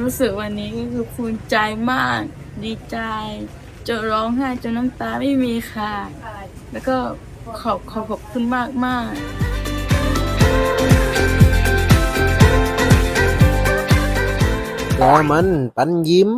รู้สึกวันนี้ก็คือภูมิใจมาก ดีใจจะร้องไห้จนน้ำตาไม่มีค่ะ แล้วก็ขอบขอบขอบคุณมากมากแล้วมันปันยิ้ม